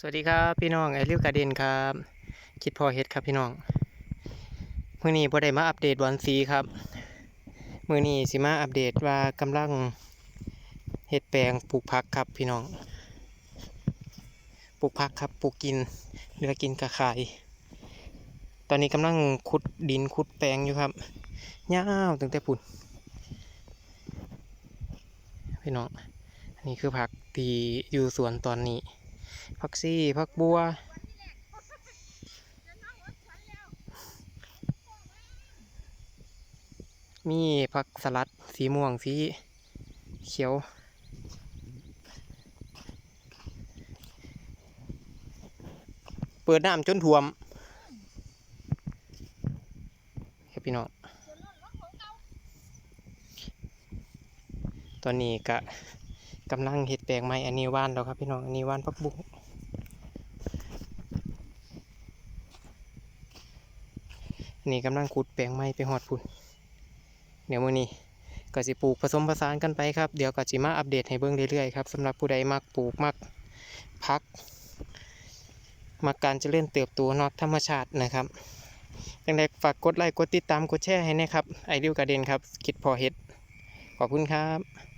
สวัสดีครับพี่น้องไอริวกาเดนครับคิดพอเฮ็ดครับพี่น้องมื้อนี้บ่ได้มาอัปเดตบอลซีครับมื้อนี้สิมาอัปเดตว่ากำลังเฮ็ดแปลงปลูกผักครับพี่น้องปลูกผักครับปลูกกินเหลือกินกระขาย ตอนนี้กำลังขุดดินขุดแปลงอยู่ครับยาวตั้งแต่ปุ่นพี่น้องอันนี้คือผักที่อยู่สวนตอนนี้ ผักซี่ผักบัวมีผักสลัดสีม่วงสีเขียว เปิดน้ำจนท่วมครับพี่น้องตอนนี้กะ กำลังเห็ดแปลงไม้อันนี้ว่านแล้วครับพี่น้องอันนี้ว่านพักบุ้งอันนี้กำลังขุดแปลงไม้ไปหอดพุ่นเดี๋ยวมื้อนี้ก็สิปลูกผสมผสานกันไปครับเดี๋ยวก็สิมาอัปเดตให้เบิ่งเรื่อยๆครับสำหรับผู้ใดมักปลูกมักพักมักการจะเจริญเติบโตนอกธรรมชาตินะครับยังไงฝากกดไลค์กดติดตามกดแชร์ให้นะครับ ไอริวกร์เดนครับ คิดพอเฮ็ด ขอบคุณครับ